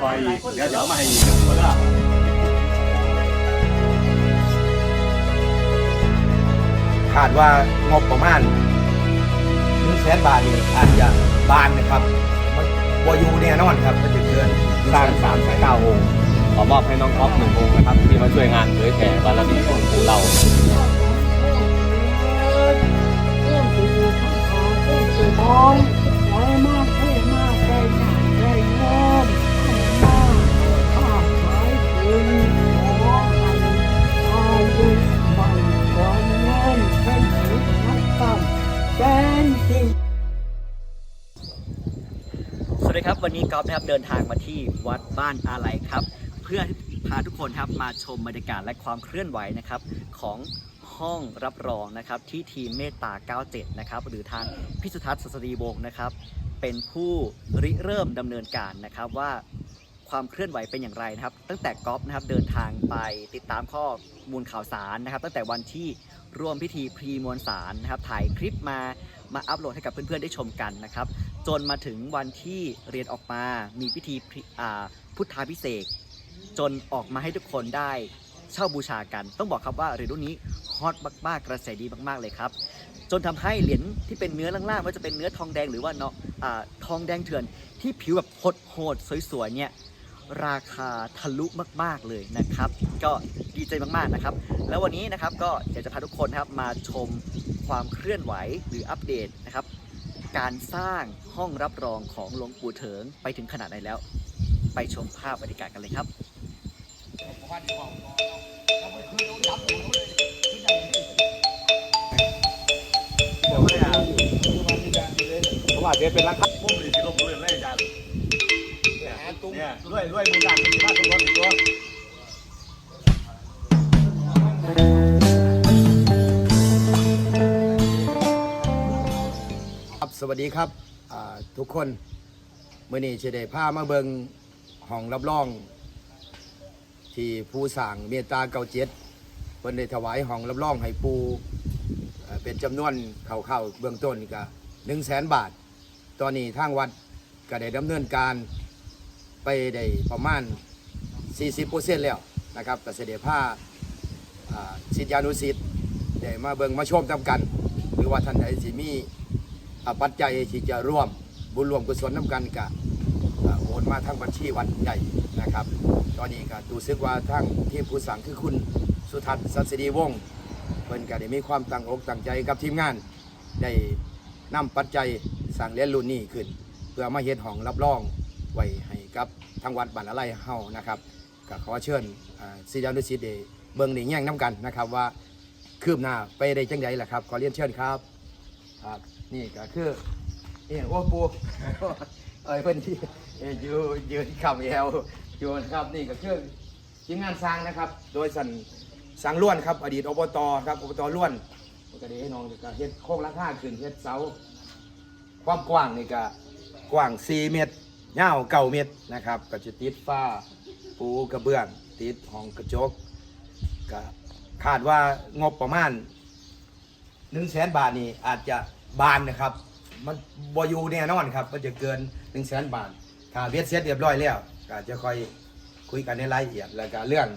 ซอยอีกเดี๋ยวเดี๋ยวเอามาให้อีกนะตัวละคาดว่างบประมาณหนึ่งแสนบาทนี่อาจจะบานนะครับมันบอยู่แน่นอนครับมันจะเกินสร้างสามแสนเก้าองค์ขอมอบให้น้องท็อปหนึ่งองค์นะครับ ที่มาช่วยงานเผยแผ่บารมีของปู่เรา สวัสดีครับวันนี้กอล์ฟนะครับเดินทางมาที่วัดบ้านอาไลครับ เพื่อพาทุกคนครับมาชมบรรยากาศและความเคลื่อนไหวนะครับของห้องรับรองนะครับที่ทีมเมตตา 97 นะครับหรือทางพิสุทัศน์สสดีวงศ์นะครับเป็นผู้ริเริ่มดำเนินการนะครับว่า ความเคลื่อนไหวเป็นอย่างไรนะครับ ตั้งแต่กอล์ฟนะครับเดินทางไปติดตามข้อมูลข่าวสารนะครับ ตั้งแต่วันที่ร่วมพิธีพรีมวลสารนะครับ ถ่ายคลิปมามาอัปโหลดให้กับเพื่อนๆได้ชมกันนะครับ จนมาถึงวันที่เรียนออกมามีพิธีพุทธาพิเศษจนออกมาให้ทุกคนได้เช่าบูชากัน ต้องบอกครับว่าเหรียญรุ่นนี้ฮอตมากๆกระแสดีมากๆเลยครับ จนทำให้เหรียญที่เป็นเนื้อล่างๆว่าจะเป็นเนื้อทองแดงหรือว่าเนาะอ่าทองแดงเถื่อนที่ผิวแบบโหดๆสวยๆเนี่ย ราคาทะลุมาก ๆเลยนะครับ ก็ดีใจมากๆนะครับ แล้ววันนี้นะครับก็อยากจะพาทุกคนนะครับมาชมความเคลื่อนไหวหรืออัปเดตนะครับ การสร้างห้องรับรองของหลวงปู่เถิงไปถึงขนาดไหนแล้ว ไปชมภาพบรรยากาศกันเลยครับผมอาจจะเป็นรักมุ่งหรือที่ลบเรื่องอะไรอาจารย์ เนี่ยรวยรวยมือดังเป็นที่น่าสมบูรณ์อีกตัวครับสวัสดีครับทุกคนเมื่อนี้จะได้พามาเบิงห้องรับรอง ที่ผู้สั่งเมตตาเก่าเจ็ดเพิ่นได้ถวายห้องรับรองให้ปูเอ่อเป็นจำนวนเข่าๆเบื้องต้นก็หนึ่งแสนบาท ตอนนี้ทางวัดก็ได้ดำเนินการ ไปได้ประมาณ 40%แล้วนะครับก็เสด็จผ้าอ่าศิยานุศิษย์ได้มาเบิงมาชมตามกัน หรือว่าท่านใดสิมีปัจจัยที่จะร่วมบุญรวมกุศลน้ำกันกะโอนมาทางบัญชีวัดใหญ่นะครับ ตอนนี้ก็ดูซึกว่าทางทีมผู้สั่งคือคุณสุทัศน์สัสดีวงศ์เพิ่นก็ได้มีความตั้งอกตั้งใจกับทีมงาน ได้นำปัจจัยสั่งเรียนรุ่นนี้ขึ้น เพื่อมาเฮ็ดห้องรับรองไว้ให้ กับทางวัดบ้านอะไรเฮานะครับก็ขอเชิญอ่าศิยานุศิษย์ได้เบิ่งได้แย่งน้กันนะครับว่าคืบหน้าไปได้จังไดล่ะครับ ขอเรียนเชิญครับครับนี่ก็คือนี่โอ้ปูเอ้ยเพิ่นที่ยู่ยืนคำแอวอยู่นะครับนี่ก็คือทีมงานสร้างนะครับ โดยสันสร้างล้วนครับ อดีตอบตครับอบตล้วนก็ได้ให้น้องก็เฮ็ดโค้งราคาขึ้นเฮ็ดเสาความกว้างนี่ก็กว้าง 4 เมตร ยาว9เมตรนะครับก็จะติดฟ้าปูกระเบื้องติดห้องกระจกก็คาดว่างบประมาณ1 0 0 0 0แสนบาทนี่อาจจะบานนะครับ มันบอยู่แน่นอนครับ มันจะเกิน1 0 0 0 0แสนบาทถ้าเวียดเสร็จเรียบร้อยแล้วก็จะค่อยคุยกันในรายละเอียดแล้วก็เรื่อง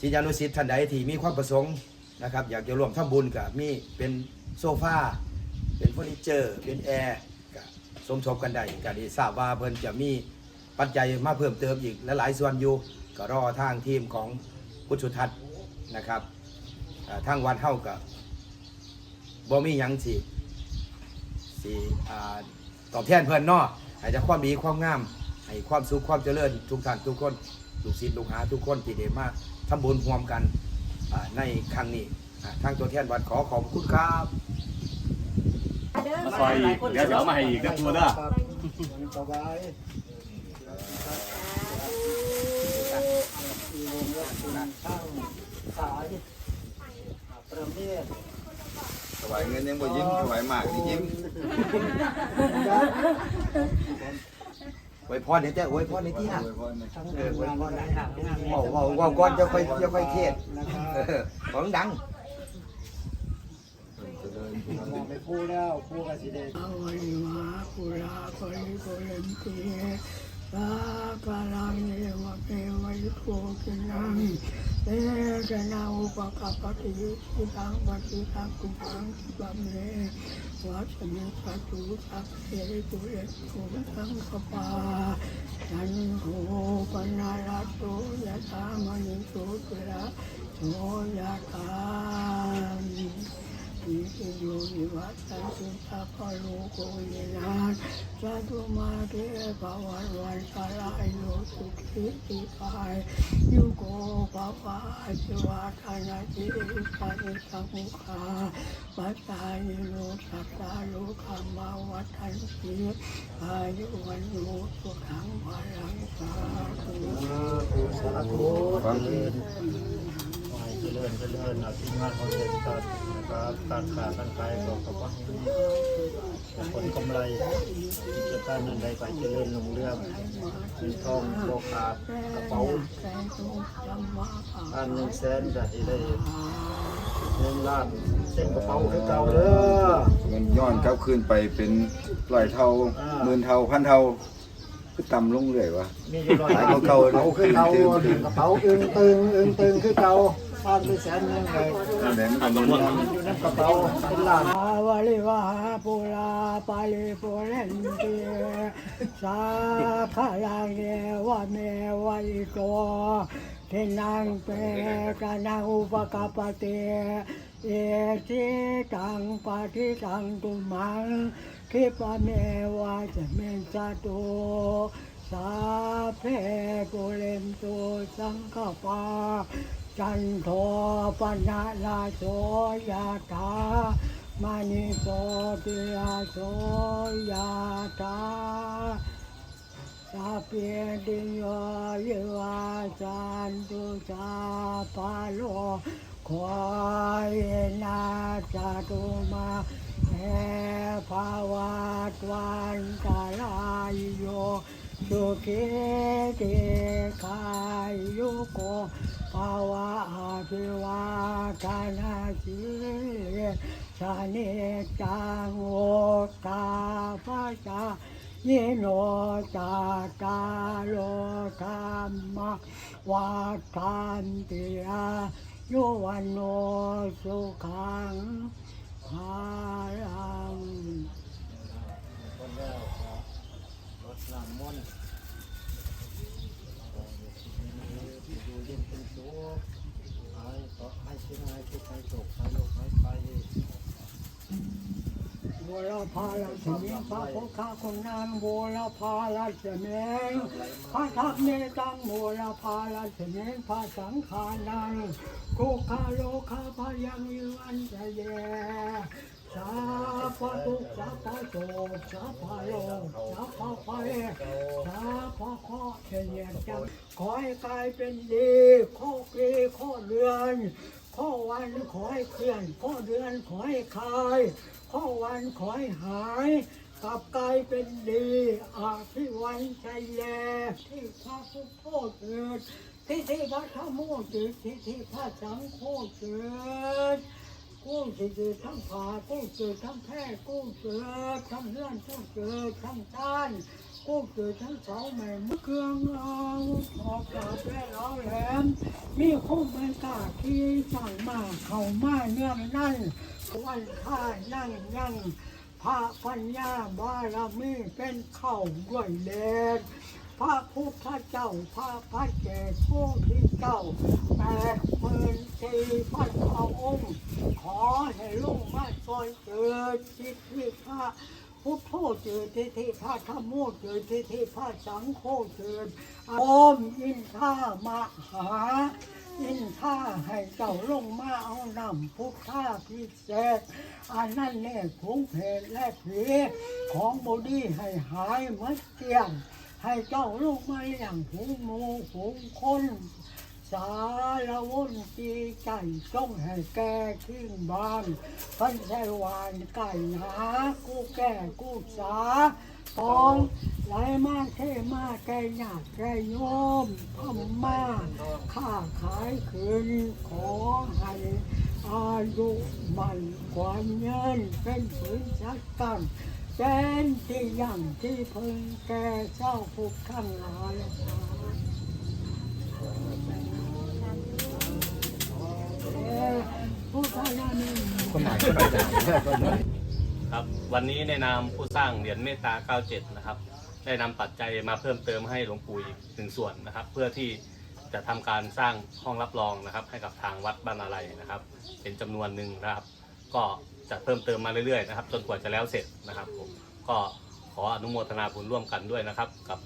ศิษยานุศิษย์ท่านใดที่มีความประสงค์นะครับ อยากจะร่วมทำบุญกับมีเป็นโซฟาเป็นเฟอร์นิเจอร์ เป็นแอร์ สมทบกันได้ก็ได้ทราบว่าเพิ่นจะมีปัจจัยมาเพิ่มเติมอีกและหลายส่วนอยู่ก็รอทางทีมของพุทธสุทัศน์นะครับทางวัดเฮากับบ่มีหยังสิสิอ่าตอบแทนเพิ่อนนาะให้แต่ความดีความงามให้ความสุขความเจริญทุกท่านทุกคนลูกศิษย์ลูกหาทุกคนที่ได้มาทำบุญรวมกันในครั้งนี้ทางตัวแทนวัดขอขอบคุณครับ มาซอยอีกเดี๋ยวเดี๋ยวเอามาให้อีกนะตัวละสบายข้างสายประเทศถวายเงินยังบ่ยิ้มถวายหมากนี่ยิ้มไว้พรเนี่ยแต่ไว้พรในที่น่ะอวยพรหน่อยทั้งเรื่องงานนะครับเว้าเว้าเว้าก่อนจะค่อยจะค่อยเทศเออของดัง เจริญ มองไปูแล้วพูดกับสิเดชวัยวะปุราปริปุเรนติสาการังเอเอจนาอุปกัปปติทิตังปัติตังกุปังบัมเรวัชมิปัจจุสัพเพตุเอตุสังกปายันโหปนาลโตยะตามณิโสติระโสยะตาม อิติโยวิวัตตันติสัพพะโลกโกวินาศสัตตุมาเทภวันวันตรายโยสุขิติกายยุโกภวะอจิวาทานาจิสันสังฆาปัตตานิโนสัตตาโลกามาวัฏันติอายุวันโนสุขังพลังสาธุสาธุฟังเจริญเจริญเจริญอาทีมงานของเด็กตัดนะ ครับการขาการขายก็ขอบคุณผลกำไรกิจการนั้นใดไปเจริญลงเรื่องมีทองโบขาดกระเป๋าอันหนึ่งแสนจะได้เงินล้านเส้นกระเป๋าคือเก่าเด้อมันย้อนกลับคืนไปเป็นร้อยเท่าหมื่นเท่าพันเท่าคือต่ำลงเรื่อยวะมีอยู่ร้อยหลายกว่าเก่าระเป๋าคือเก่ากระเป๋าอึ้งตึงอึ้งตึงคือเก่า ผ่านไปแสนหนึงเลยอยู่ในกระเป๋าเป็นล้านอาวาลิวาปุราปาลิปุเรนติสาคาลังเอวะเมวะอิโตเทนังเปกานังอุปกาปเตเอติตังปะทิตังตุมังคิปะเมวะจะเมนสะโตสาเพปุเรนตุสังกปา จันโทปนะลาโสยาตามณิโสติลาโสยาตาสาเปียติโยยวาจันตุสาปาโลขอเยนาจาตุมาแห่ภาวาตวันตาลายโยสุขิเตกายยุโกาวะอาภิวาทานาสิชาเนจังโอตาภาจายิโนตาตาโลธรรมวาทันติอายุวันโนสุขังภาลังคนแล้วก็รดน้ำมนต์อยู่เย็นเป็นสุขหาย ก็ให้ชิ้นายทุกข์ให้โศกหายโรคหายไปบัวละพาลเสมิงพระพุทธคุณนามบัวละพาลเสมิงพระทักเนตังบัวละพาลเสมิงพระสังขานังกุคาโลคาพยังอันจเยสาพะทุกสาพะโศกสาพะโลกสาพะไฟสาพะข้อเทียนจังขอให้กลายเป็นดีข้อปีข้อเดือน ข้อวันขอให้เคลื่อนข้อเดือนขอให้คลายข้อวันขอให้หายกลับกลายเป็นดีอาที่วันใจแยที่พระพุทธโธเกิดที่ที่พระธรรมโมเกิดที่ที่พระสังโฆเกิดกูจะเกิดทั้งผ่ากู้เกิดทั้งแพ้กู้เกิดทั้งเลื่อนกู้เกิดทั้งต้าน กูเกิดทั้งเสาแม่มือเครื่องเอาขอบกราบและล้อแหลมมีคู่มันกาที่สั่งมาเข้ามาเนื่องนั่นวันข้านั่งยังพระปัญญาบารมีเป็นเข้าด้วยเลนพระพุทธเจ้าพระพัจเจผู้ที่เจ้าแปดหมื่นสี่พันพระองค์ ขอให้ลุงมาซอยเกิดจิตที่พระ พุทโธเกิดที่ที่พระธรรมโมเกิดที่ที่พระสังโฆเกิดโอมอินท่ามหา อินท่าให้เจ้าลงมาเอานำพุทธาพิเศษอันนั้นเนี่ยผงเพศและผีของบดีให้หายมัดเกลียงให้เจ้าลงมาเลี้ยงหูมูหูคน สารวนตีใจต้องให้แกขึ้นบ้านพันไสวานไก่หากูแก่กูสาปองไหลมากเทมากแก่ยากแก่โยมทำมาค้าขายคืนขอให้อายุมันกว่าเงินเป็นผืนสักกันเป็นที่ยังที่พึงแก่เจ้าผู้ข้างหลาย ครับวันนี้ในนามผู้สร้างเหรียญเมตตา 97 นะครับ ได้นำปัจจัยมาเพิ่มเติมให้หลวงปู่อีกหนึ่งส่วนนะครับ เพื่อที่จะทำการสร้างห้องรับรองนะครับ ให้กับทางวัดบ้านอะไรนะครับ เป็นจำนวนหนึ่งนะครับ ก็จะเพิ่มเติมมาเรื่อยๆนะครับ จนกว่าจะแล้วเสร็จนะครับผมก็ขออนุโมทนาบุญร่วมกันด้วยนะครับ กับ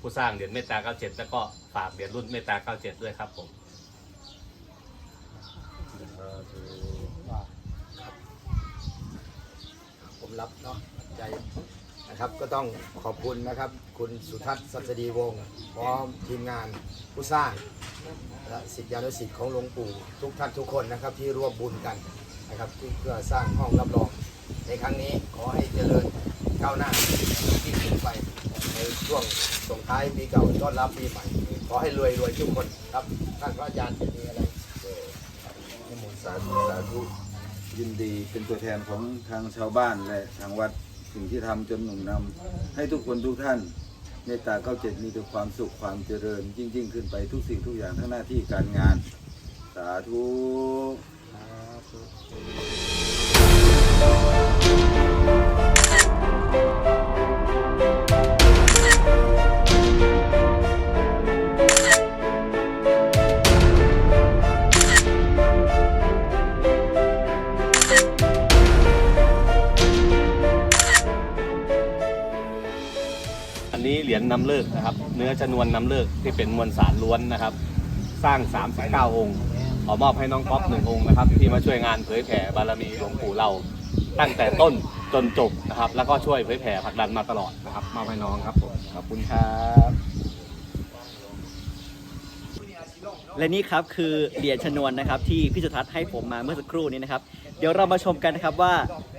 ผู้สร้างเหรียญเมตตา 97 แล้วก็ฝากเหรียญรุ่นเมตตา 97 ด้วยครับผม ผมรับเนาะใจนะครับก็ต้องขอบคุณนะครับ คุณสุทัศน์สัสดีวงศ์พร้อมทีมงานผู้สร้างและสิทธิานุสิทธิ์ของหลวงปู่ทุกท่านทุกคนนะครับที่ร่วมบุญกันนะครับ เพื่อสร้างห้องรับรอง ในครั้งนี้ขอให้เจริญก้าวหน้าที่ขึ้นไปในช่วงส่งท้ายปีเก่าต้อนรับปีใหม่ ขอให้รวยรวยทุกคนครับท่านพระอาจารย์จะมีอะไร นิมนต์สาธุสาธุยินดีเป็นตัวแทนของทางชาวบ้านและทางวัดสิ่งที่ทำจนหนุนนำให้ทุกคนทุกท่านเมตตาเก้าเจ็ดมีแต่ความสุขความเจริญยิ่งยิ่งขึ้นไปทุกสิ่งทุกอย่างทั้งหน้าที่การงาน สาธุ นี้เหรียญนำเลิกนะครับ เนื้อชนวนนำเลิกที่เป็นมวลสารล้วนนะครับ สร้าง 39 องค์ ขอมอบให้น้องป๊อปหนึ่งองค์นะครับ ที่มาช่วยงานเผยแผ่บารมีหลวงปู่เรา ตั้งแต่ต้นจนจบนะครับ แล้วก็ช่วยเผยแผ่ผลักดันมาตลอดนะครับมอบให้น้องครับผมขอบคุณครับและนี่ครับคือเหรียญชนวนนะครับที่พี่สุทัศน์ให้ผมมาเมื่อสักครู่นี้นะครับ เดี๋ยวเรามาชมกันนะครับว่า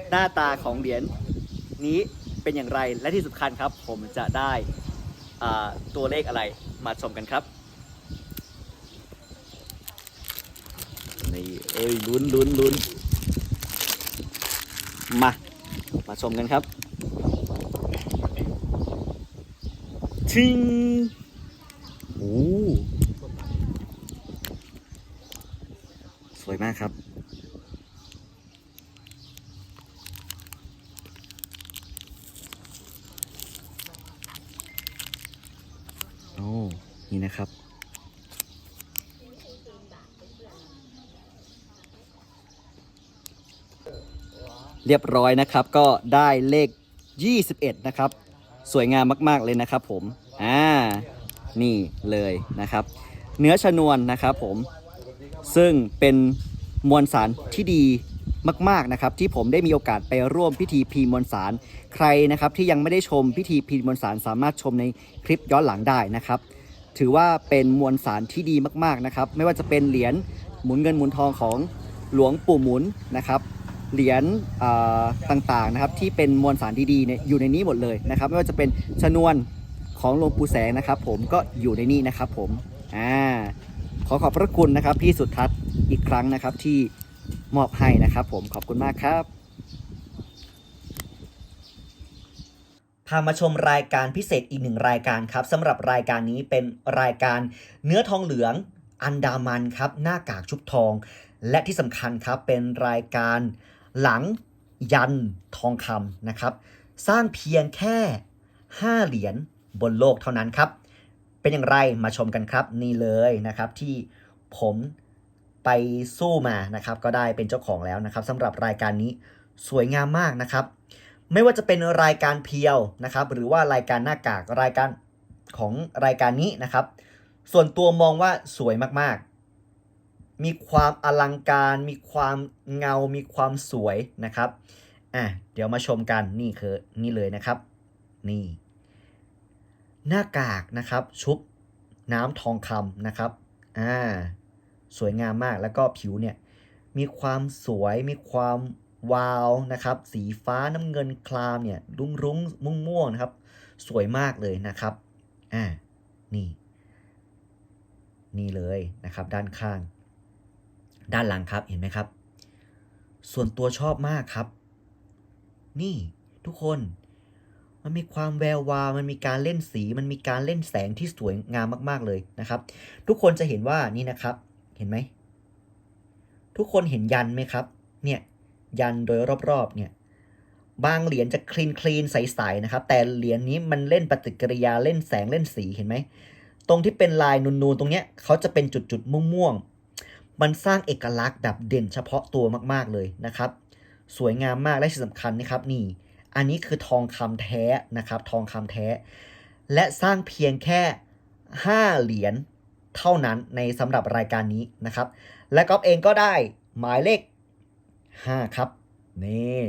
หน้าตาของเหรียญนี้ เป็นอย่างไร และที่สำคัญครับ ผมจะได้ตัวเลขอะไรมาชมกันครับนี่เอ้ยลุ้นลุ้นลุ้นมา มาชมกันครับชิงโอ้สวยมากครับ โอ้ นี่นะครับ เรียบร้อยนะครับ ก็ได้เลข 21 นะครับ สวยงามมาก ๆ เลยนะครับผม อ่า นี่เลยนะครับ เนื้อชนวนนะครับผม ซึ่งเป็นมวลสารที่ดีมากๆนะครับที่ผมได้มีโอกาสไปร่วมพิธีพีมวลสาร ใครนะครับที่ยังไม่ได้ชมพิธีพีมวลสารสามารถชมในคลิปย้อนหลังได้นะครับ ถือว่าเป็นมวลสารที่ดีมากๆนะครับ ไม่ว่าจะเป็นเหรียญหมุนเงินหมุนทองของหลวงปู่หมุนนะครับ เหรียญต่างๆนะครับที่เป็นมวลสารดีๆเนี่ยอยู่ในนี้หมดเลยนะครับไม่ว่าจะเป็นชนวนของหลวงปู่แสงนะครับ ผมก็อยู่ในนี้นะครับ ผมอ่าขอขอบพระคุณนะครับ พี่สุทัศน์อีกครั้งนะครับที่มอบให้นะครับ ผมขอบคุณมากครับพามาชมรายการพิเศษอีกหนึ่งรายการครับสำหรับรายการนี้เป็นรายการเนื้อทองเหลืองอันดามันครับ หน้ากากชุบทอง และที่สำคัญครับเป็นรายการ หลังยันทองคำนะครับ สร้างเพียงแค่ 5 เหรียญบนโลกเท่านั้นครับ เป็นอย่างไรมาชมกันครับนี่เลยนะครับที่ผมไปสู้มานะครับ ก็ได้เป็นเจ้าของแล้วนะครับสำหรับรายการนี้สวยงามมากนะครับ ไม่ว่าจะเป็นรายการเพียวนะครับ หรือว่ารายการหน้ากากรายการของรายการนี้นะครับ ส่วนตัวมองว่าสวยมากๆ มีความอลังการ มีความเงา มีความสวยนะครับอะเดี๋ยวมาชมกันนี่คือนี่เลยนะครับ นี่ หน้ากากนะครับ ชุบน้ำทองคำนะครับอ่าสวยงามมากแล้วก็ผิวเนี่ยมีความสวยมีความวาวนะครับ สีฟ้าน้ำเงินคลามเนี่ยรุ้งรุ้งม่วงม่วงนะครับ สวยมากเลยนะครับอ่านี่ นี่เลยนะครับ ด้านข้าง ด้านหลังครับเห็นไหมครับ ส่วนตัวชอบมากครับ นี่ทุกคน มันมีความแวววาว มันมีการเล่นสี มันมีการเล่นแสงที่สวยงามมากๆเลยนะครับ ทุกคนจะเห็นว่านี่นะครับ เห็นไหม ทุกคนเห็นยันไหมครับ เนี่ยยันโดยรอบๆ เนี่ย บางเหรียญจะคลีนคลีนใสๆนะครับ แต่เหรียญนี้มันเล่นปฏิกิริยาเล่นแสงเล่นสีเห็นไหม ตรงที่เป็นลายนูนๆ ตรงเนี้ยเขาจะเป็นจุดๆ ม่วงๆ มันสร้างเอกลักษณ์แบบเด่นเฉพาะตัวมากๆเลยนะครับ สวยงามมากและที่สำคัญนะครับนี่ อันนี้คือทองคำแท้นะครับ ทองคำแท้ และสร้างเพียงแค่ 5 เหรียญเท่านั้นในสำหรับรายการนี้นะครับ และก๊อฟเองก็ได้หมายเลข 5 ครับ นี่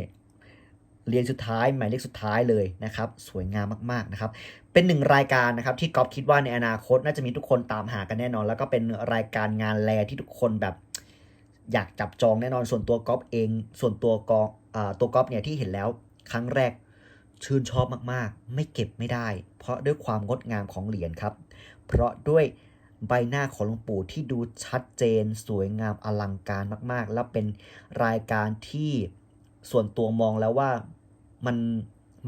เหรียญสุดท้ายหมายเลขสุดท้ายเลยนะครับ สวยงามมากๆนะครับ เป็นหนึ่งรายการนะครับที่ก๊อฟคิดว่าในอนาคตน่าจะมีทุกคนตามหากันแน่นอน แล้วก็เป็นรายการงานแลที่ทุกคนแบบ อยากจับจองแน่นอนส่วนตัวก๊อฟเอง ส่วนตัวกอตัวก๊อฟเนี่ยที่เห็นแล้วครั้งแรกชื่นชอบมากๆ ไม่เก็บไม่ได้ เพราะด้วยความงดงามของเหรียญครับ เพราะด้วยใบหน้าของหลวงปู่ที่ดูชัดเจน สวยงามอลังการมากๆ แล้วเป็นรายการที่ ส่วนตัวมองแล้วว่ามัน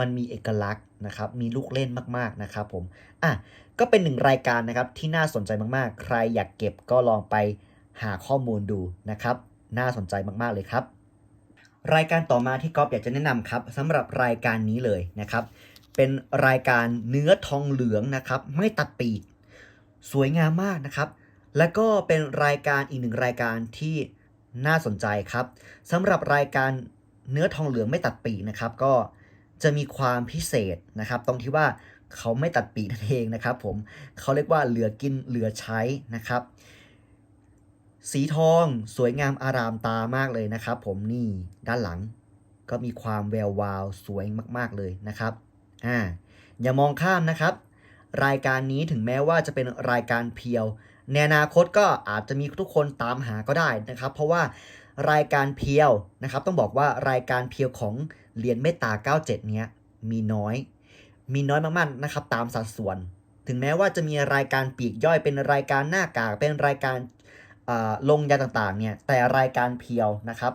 มันมีเอกลักษณ์นะครับ มีลูกเล่นมากๆนะครับผม อะ ก็เป็นหนึ่งรายการนะครับที่น่าสนใจมากๆ ใครอยากเก็บก็ลองไปหาข้อมูลดูนะครับ น่าสนใจมากๆเลยครับ รายการต่อมาที่ก๊อฟอยากจะแนะนำครับสำหรับรายการนี้เลยนะครับ เป็นรายการเนื้อทองเหลืองนะครับ ไม่ตัดปีก สวยงามมากนะครับ แล้วก็เป็นรายการอีกหนึ่งรายการที่น่าสนใจครับสำหรับรายการ เนื้อทองเหลืองไม่ตัดปีกนะครับ ก็จะมีความพิเศษนะครับ ตรงที่ว่าเขาไม่ตัดปีกนั่นเองนะครับผมเขาเรียกว่าเหลือกินเหลือใช้นะครับ สีทองสวยงามอารามตามากเลยนะครับ ผมนี่ด้านหลังก็มีความแวววาวสวยมาก ๆเลยนะครับอ่าอย่ามองข้ามนะครับ รายการนี้ถึงแม้ว่าจะเป็นรายการเพียว ในอนาคตก็อาจจะมีทุกคนตามหาก็ได้นะครับ เพราะว่า รายการเพียวนะครับ ต้องบอกว่ารายการเพียวของเหรียญเมตตา 97 เนี้ยมีน้อย มีน้อยมากๆนะครับตามสัดส่วน ถึงแม้ว่าจะมีรายการปีกย่อยเป็นรายการหน้ากากเป็นรายการลงยาต่างๆเนี่ยแต่รายการเพียวนะครับ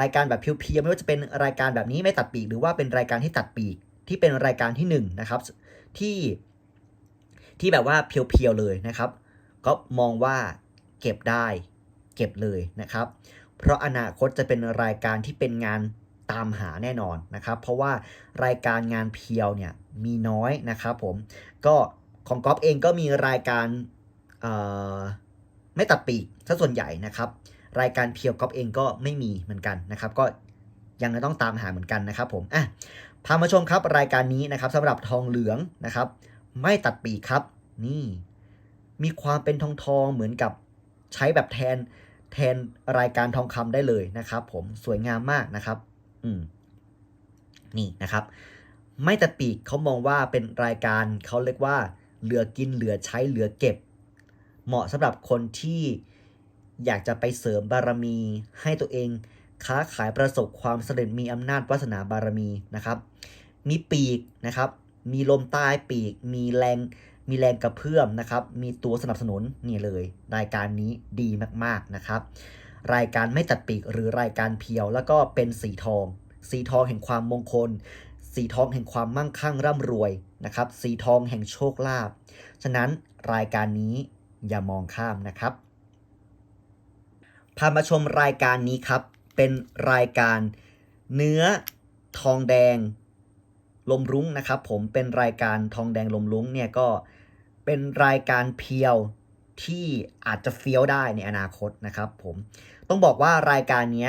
รายการแบบเพียวๆไม่ว่าจะเป็นรายการแบบนี้ไม่ตัดปีก หรือว่าเป็นรายการที่ตัดปีกที่เป็นรายการที่หนึ่งนะครับที่ที่แบบว่าเพียวๆเลยนะครับ ก็มองว่าเก็บได้เก็บเลยนะครับ เพราะอนาคตจะเป็นรายการที่เป็นงานตามหาแน่นอนนะครับ เพราะว่ารายการงานเพียวเนี่ยมีน้อยนะครับผมก็ของก๊อฟเองก็มีรายการเอ่อไม่ตัดปีกซะส่วนใหญ่นะครับ รายการเพียวก๊อฟเองก็ไม่มีเหมือนกันนะครับ ก็ยังต้องตามหาเหมือนกันนะครับ ผมอะพามาชมครับรายการนี้นะครับสำหรับทองเหลืองนะครับ ไม่ตัดปีกครับ นี่ มีความเป็นทองทองเหมือนกับใช้แบบแทน แทนรายการทองคำได้เลยนะครับ ผมสวยงามมากนะครับ อืมนี่นะครับ ไม่ตัดปีกเขามองว่าเป็นรายการเขาเรียกว่า เหลือกินเหลือใช้เหลือเก็บ เหมาะสำหรับคนที่อยากจะไปเสริมบารมี ให้ตัวเอง ค้าขายประสบความสำเร็จมีอำนาจวาสนาบารมีนะครับ มีปีกนะครับ มีลมใต้ปีก มีแรง มีแรงกระเพื่อมนะครับ มีตัวสนับสนุนนี่เลย รายการนี้ดีมากๆนะครับ รายการไม่ตัดปีกหรือรายการเพียว แล้วก็เป็นสีทอง สีทองแห่งความมงคล สีทองแห่งความมั่งคั่งร่ำรวยนะครับ สีทองแห่งโชคลาภฉะนั้นรายการนี้อย่ามองข้ามนะครับพามาชมรายการนี้ครับ เป็นรายการเนื้อทองแดงลมรุ้งนะครับ ผมเป็นรายการทองแดงลมรุ้งเนี่ยก็ เป็นรายการเพียวที่อาจจะเฟี้ยวได้ในอนาคตนะครับผมต้องบอกว่ารายการนี้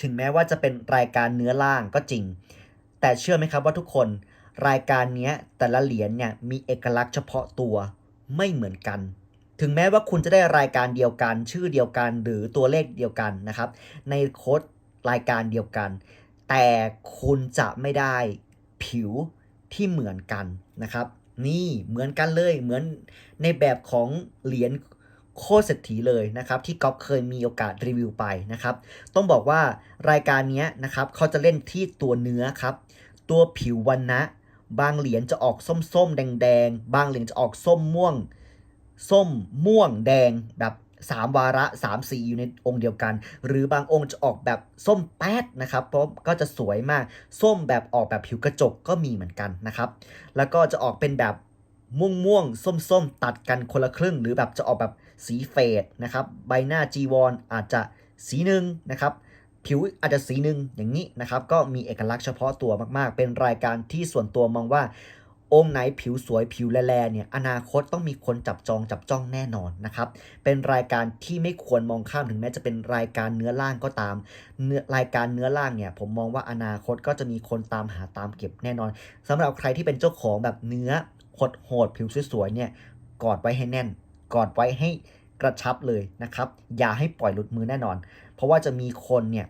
ถึงแม้ว่าจะเป็นรายการเนื้อล่างก็จริง แต่เชื่อไหมครับว่าทุกคนรายการนี้แต่ละเหรียญเนี่ยมีเอกลักษณ์เฉพาะตัวไม่เหมือนกัน ถึงแม้ว่าคุณจะได้รายการเดียวกัน ชื่อเดียวกันหรือตัวเลขเดียวกันนะครับ ในโค้ดรายการเดียวกัน แต่คุณจะไม่ได้ผิวที่เหมือนกันนะครับ นี่เหมือนกันเลยเหมือนในแบบของเหรียญโคตรเศรษฐีเลยนะครับ ที่ก๊อฟเคยมีโอกาสรีวิวไปนะครับ ต้องบอกว่ารายการนี้นะครับเขาจะเล่นที่ตัวเนื้อครับ ตัวผิววันนะ บางเหรียญจะออกส้มๆ แดงๆ บางเหรียญจะออกส้มม่วง ส้มม่วงแดงแบบ สามวาระสามสีอยู่ในองค์เดียวกัน หรือบางองค์จะออกแบบส้มแป๊ดนะครับ เพราะก็จะสวยมาก ส้มแบบออกแบบผิวกระจกก็มีเหมือนกันนะครับ แล้วก็จะออกเป็นแบบม่วงม่วงส้มส้มตัดกันคนละครึ่ง หรือแบบจะออกแบบสีเฟดนะครับ ใบหน้าจีวรออาจจะสีหนึ่งนะครับผิวอาจจะสีหนึ่งอย่างนี้นะครับ ก็มีเอกลักษณ์เฉพาะตัวมากๆ เป็นรายการที่ส่วนตัวมองว่า องค์ไหนผิวสวยผิวแลๆเนี่ยอนาคตต้องมีคนจับจองจับจ้องแน่นอนนะครับเป็นรายการที่ไม่ควรมองข้ามถึงแม้จะเป็นรายการเนื้อล่างก็ตามเนื้อรายการเนื้อล่างเนี่ยผมมองว่าอนาคตก็จะมีคนตามหาตามเก็บแน่นอนสำหรับใครที่เป็นเจ้าของแบบเนื้อหดโหดผิวสวยๆเนี่ยกอดไว้ให้แน่น กอดไว้ให้กระชับเลยนะครับ อย่าให้ปล่อยหลุดมือแน่นอน เพราะว่าจะมีคนเนี่ย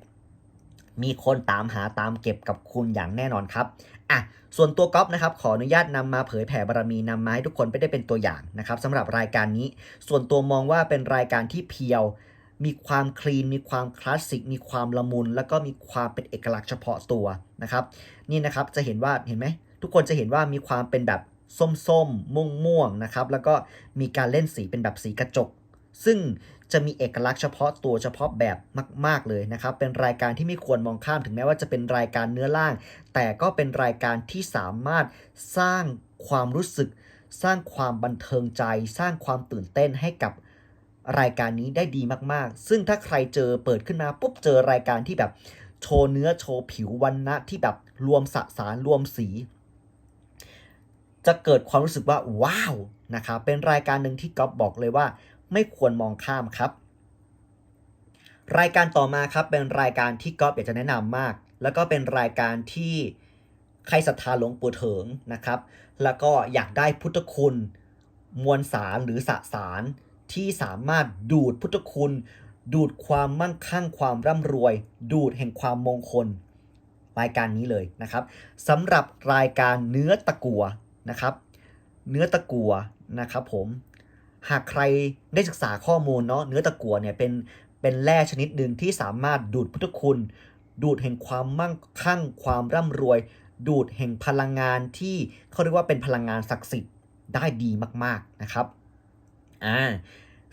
มีคนตามหาตามเก็บกับคุณอย่างแน่นอนครับอะส่วนตัวก๊อฟนะครับขออนุญาตนำมาเผยแผ่บารมีนำมาให้ทุกคนไปได้เป็นตัวอย่างนะครับสำหรับรายการนี้ ส่วนตัวมองว่าเป็นรายการที่เพียว มีความคลีน มีความคลาสสิก มีความละมุน แล้วก็มีความเป็นเอกลักษณ์เฉพาะตัวนะครับนี่นะครับจะเห็นว่าเห็นไหมทุกคนจะเห็นว่ามีความเป็นแบบส้มๆม่วงๆนะครับแล้วก็มีการเล่นสีเป็นแบบสีกระจก ซึ่ง จะมีเอกลักษณ์เฉพาะตัวเฉพาะแบบมาก ๆเลยนะครับ เป็นรายการที่ไม่ควรมองข้ามถึงแม้ว่าจะเป็นรายการเนื้อล่าง แต่ก็เป็นรายการที่สามารถสร้างความรู้สึก สร้างความบันเทิงใจ สร้างความตื่นเต้นให้กับรายการนี้ได้ดีมากๆ ซึ่งถ้าใครเจอเปิดขึ้นมาปุ๊บเจอรายการที่แบบโชว์เนื้อโชว์ผิววันนะที่แบบรวมสสารรวมสี จะเกิดความรู้สึกว่าว้าวนะครับเป็นรายการหนึ่งที่ก๊อฟบอกเลยว่า ไม่ควรมองข้ามครับ รายการต่อมาครับเป็นรายการที่ก๊อฟอยากจะแนะนำมาก แล้วก็เป็นรายการที่ใครศรัทธาหลวงปู่เถิงนะครับ แล้วก็อยากได้พุทธคุณ มวลสารหรือสสารที่สามารถดูดพุทธคุณ ดูดความมั่งคั่งความร่ำรวย ดูดแห่งความมงคล รายการนี้เลยนะครับสำหรับรายการเนื้อตะกัวนะครับ เนื้อตะกัวนะครับผม หากใครได้ศึกษาข้อมูลเนาะเนื้อตะกัวเนี่ยเป็นเป็นแร่ชนิดหนึ่งที่สามารถดูดพุทธคุณ ดูดแห่งความมั่งคั่ง ความร่ำรวย ดูดแห่งพลังงานที่เขาเรียกว่าเป็นพลังงานศักดิ์สิทธิ์ได้ดีมาก ๆนะครับอ่า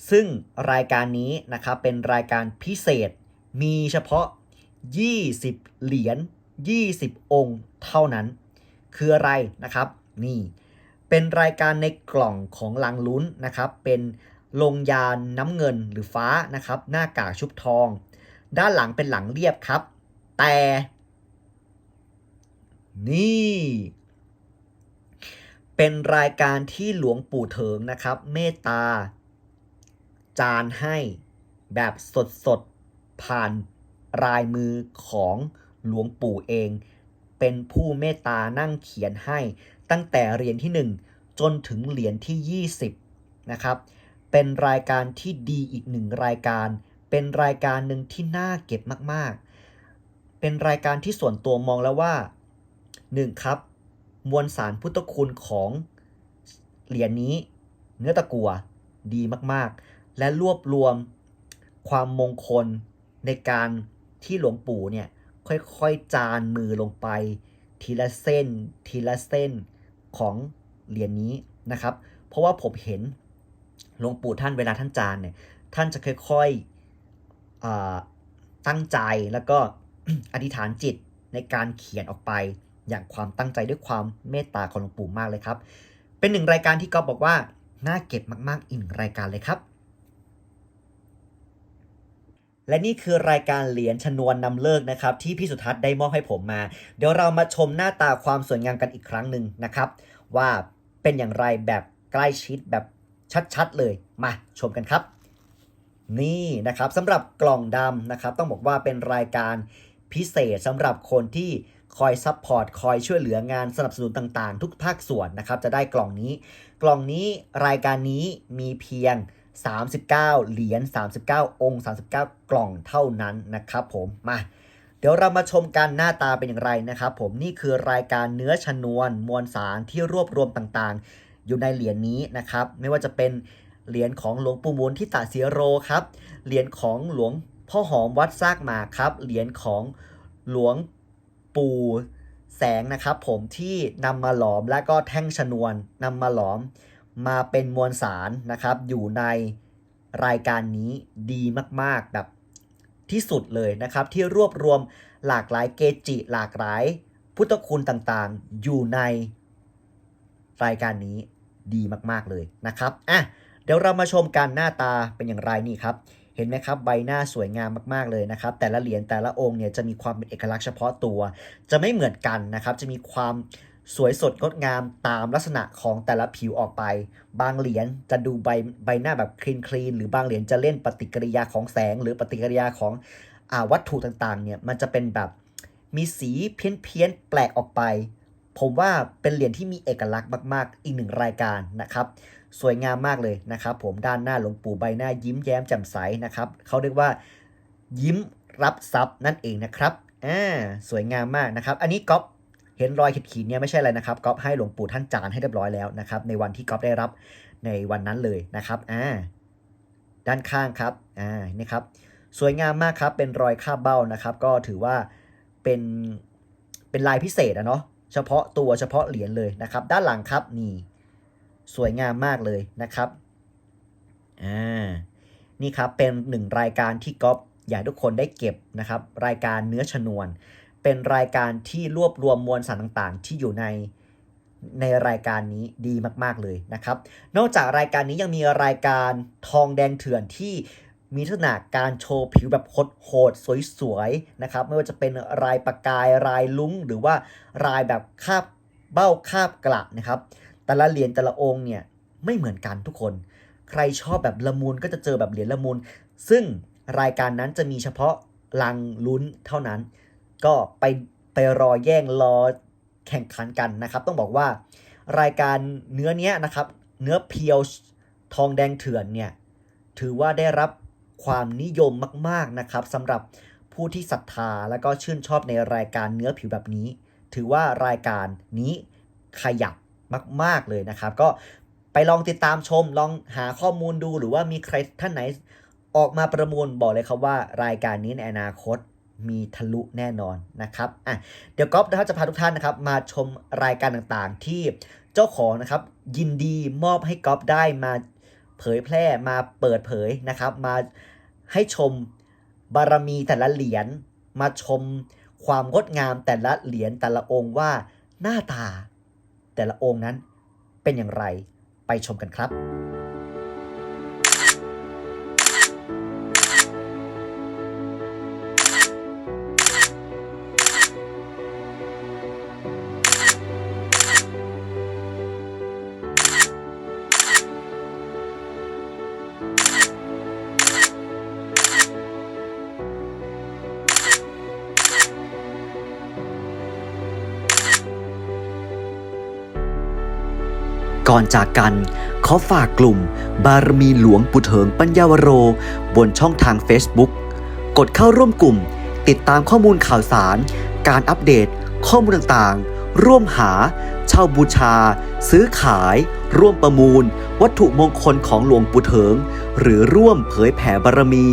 ซึ่งรายการนี้นะครับเป็นรายการพิเศษมีเฉพาะ 20 เหรียญ20 องค์เท่านั้น คืออะไรนะครับ นี่ เป็นรายการในกล่องของลังลุ้นนะครับ เป็นลงยานน้ำเงินหรือฟ้านะครับ หน้ากากชุบทอง ด้านหลังเป็นหลังเรียบครับ แต่ นี่ เป็นรายการที่หลวงปู่เถิงนะครับ เมตตา จานให้แบบสดๆ ผ่านรายมือของหลวงปู่เอง เป็นผู้เมตตานั่งเขียนให้ ตั้งแต่เหรียญที่ 1 จนถึงเหรียญที่ 20 นะครับ เป็นรายการที่ดีอีกหนึ่งรายการ เป็นรายการหนึ่งที่น่าเก็บมากๆ เป็นรายการที่ส่วนตัวมองแล้วว่า 1. ครับ มวลสารพุทธคุณของเหรียญนี้ เนื้อตะกัวดีมากๆ และรวบรวมความมงคลในการที่หลวงปู่เนี่ยค่อยๆ จานมือลงไป ทีละเส้น ทีละเส้น ของเหรียญนี้นะครับ เพราะว่าผมเห็นหลวงปู่ท่านเวลาท่านจานเนี่ยท่านจะค่อยๆตั้งใจแล้วก็อธิษฐานจิตในการเขียนออกไปอย่างความตั้งใจด้วยความเมตตาของหลวงปู่มากเลยครับ เป็นหนึ่งรายการที่ก๊อฟบอกว่าน่าเก็บมากๆอีกหนึ่งรายการเลยครับ และนี่คือรายการเหรียญชนวนนำเลิกนะครับ ที่พี่สุทัศน์ได้มอบให้ผมมา เดี๋ยวเรามาชมหน้าตาความสวยงามกันอีกครั้งหนึ่งนะครับ ว่าเป็นอย่างไรแบบใกล้ชิดแบบชัดๆเลยมาชมกันครับ นี่นะครับสำหรับกล่องดำนะครับ ต้องบอกว่าเป็นรายการพิเศษสำหรับคนที่คอยซัพพอร์ตคอยช่วยเหลืองานสนับสนุนต่างๆ ทุกภาคส่วนนะครับ จะได้กล่องนี้ กล่องนี้รายการนี้มีเพียง 39 เหรียญ 39 องค์ 39 กล่องเท่านั้นนะครับผม มา เดี๋ยวเรามาชมกันหน้าตาเป็นอย่างไรนะครับผม นี่คือรายการเนื้อชนวนมวลสารที่รวบรวมต่างๆ อยู่ในเหรียญนี้นะครับ ไม่ว่าจะเป็นเหรียญของหลวงปู่มูลที่ตาเสียโรครับ เหรียญของหลวงพ่อหอมวัดซากหมากครับ เหรียญของหลวงปู่แสงนะครับ ผมที่นำมาหลอมและก็แท่งชนวนนำมาหลอม มาเป็นมวลสารนะครับ อยู่ในรายการนี้ดีมากๆแบบที่สุดเลยนะครับ ที่รวบรวมหลากหลายเกจิ หลากหลายพุทธคุณต่างๆ อยู่ในรายการนี้ดีมากๆเลยนะครับอะเดี๋ยวเรามาชมกันหน้าตาเป็นอย่างไรนี่ครับ เห็นไหมครับใบหน้าสวยงามมากๆเลยนะครับ แต่ละเหรียญแต่ละองค์เนี่ยจะมีความเป็นเอกลักษณ์เฉพาะตัว จะไม่เหมือนกันนะครับ จะมีความ สวยสดงดงามตามลักษณะของแต่ละผิวออกไป บางเหรียญจะดูใบใบหน้าแบบคลีนคลีนหรือบางเหรียญจะเล่นปฏิกิริยาของแสง หรือปฏิกิริยาของอวัตถุต่างๆเนี่ยมันจะเป็นแบบมีสีเพี้ยนเพี้ยนแปลกออกไป ผมว่าเป็นเหรียญที่มีเอกลักษณ์มาก ๆ อีกหนึ่งรายการนะครับ สวยงามมากเลยนะครับ ผมด้านหน้าหลวงปู่ใบหน้ายิ้มแย้มแจ่มใสนะครับเขาเรียกว่ายิ้มรับทรัพย์นั่นเองนะครับอ่าสวยงามมากนะครับ อันนี้ก๊อฟ เห็นรอยขีดๆเนี่ยไม่ใช่อะไรนะครับก๊อฟให้หลวงปู่ท่านจานให้เรียบร้อยแล้วนะครับในวันที่ก๊อฟได้รับในวันนั้นเลยนะครับอ่าด้านข้างครับอ่านี่ครับสวยงามมากครับเป็นรอยคาบเบ้านะครับ ก็ถือว่าเป็นเป็นลายพิเศษอะเนาะเฉพาะตัวเฉพาะเหรียญเลยนะครับ ด้านหลังครับนี่สวยงามมากเลยนะครับอ่านี่ครับเป็นหนึ่งรายการที่ก๊อฟอยากให้ทุกคนได้เก็บนะครับ รายการเนื้อชนวน เป็นรายการที่รวบรวมมวลสารต่างๆ ที่อยู่ในในรายการนี้ดีมากๆเลยนะครับ นอกจากรายการนี้ยังมีรายการทองแดงเถื่อนที่มีลักษณะการโชว์ผิวแบบโหดๆสวยๆนะครับ ไม่ว่าจะเป็นรายประกายรายลุ้ง หรือว่ารายแบบคาบเบ้าคาบกระนะครับ แต่ละเหรียญแต่ละองค์เนี่ยไม่เหมือนกันทุกคน ใครชอบแบบละมุนก็จะเจอแบบเหรียญละมุน ซึ่งรายการนั้นจะมีเฉพาะลังลุ้นเท่านั้น ก็ไปไปรอแย่งรอแข่งขันกันนะครับ ต้องบอกว่ารายการเนื้อเนี้ยนะครับ เนื้อเพียวทองแดงเถื่อนเนี่ยถือว่าได้รับความนิยมมาก ๆนะครับสำหรับผู้ที่ศรัทธาและก็ชื่นชอบในรายการเนื้อผิวแบบนี้ ถือว่ารายการนี้ขยับมาก ๆเลยนะครับ ก็ไปลองติดตามชมลองหาข้อมูลดูหรือว่ามีใครท่านไหนออกมาประมูลบอกเลยครับว่า รายการนี้ในอนาคต มีทะลุแน่นอนนะครับอะเดี๋ยวก๊อฟนะครับจะพาทุกท่านนะครับ มาชมรายการต่างๆ ที่เจ้าของนะครับยินดีมอบให้ก๊อฟได้มาเผยแพร่มาเปิดเผยนะครับ มาให้ชมบารมีแต่ละเหรียญมาชมความงดงามแต่ละเหรียญแต่ละองค์ว่าหน้าตาแต่ละองค์นั้นเป็นอย่างไรไปชมกันครับ ก่อนจากกัน ขอฝากกลุ่ม บารมีหลวงปูเถิงปัญญาวโร บนช่องทาง Facebook กดเข้าร่วมกลุ่ม ติดตามข้อมูลข่าวสาร การอัปเดต ข้อมูลต่างๆ ร่วมหา เช่าบูชา ซื้อขาย ร่วมประมูล วัตถุมงคลของหลวงปู่เถิง หรือร่วมเผยแผ่บารมี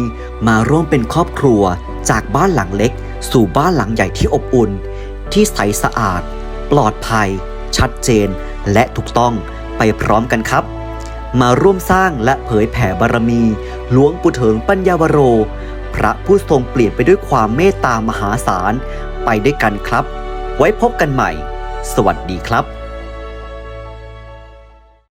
มาร่วมเป็นครอบครัว จากบ้านหลังเล็ก สู่บ้านหลังใหญ่ที่อบอุ่น ที่ใสสะอาด ปลอดภัย ชัดเจน และถูกต้อง ไปพร้อมกันครับ มาร่วมสร้างและเผยแผ่บารมี หลวงปู่เถิงปัญญาวโร พระผู้ทรงเปลี่ยนไปด้วยความเมตตามหาศาล ไปด้วยกันครับ ไว้พบกันใหม่ สวัสดีครับ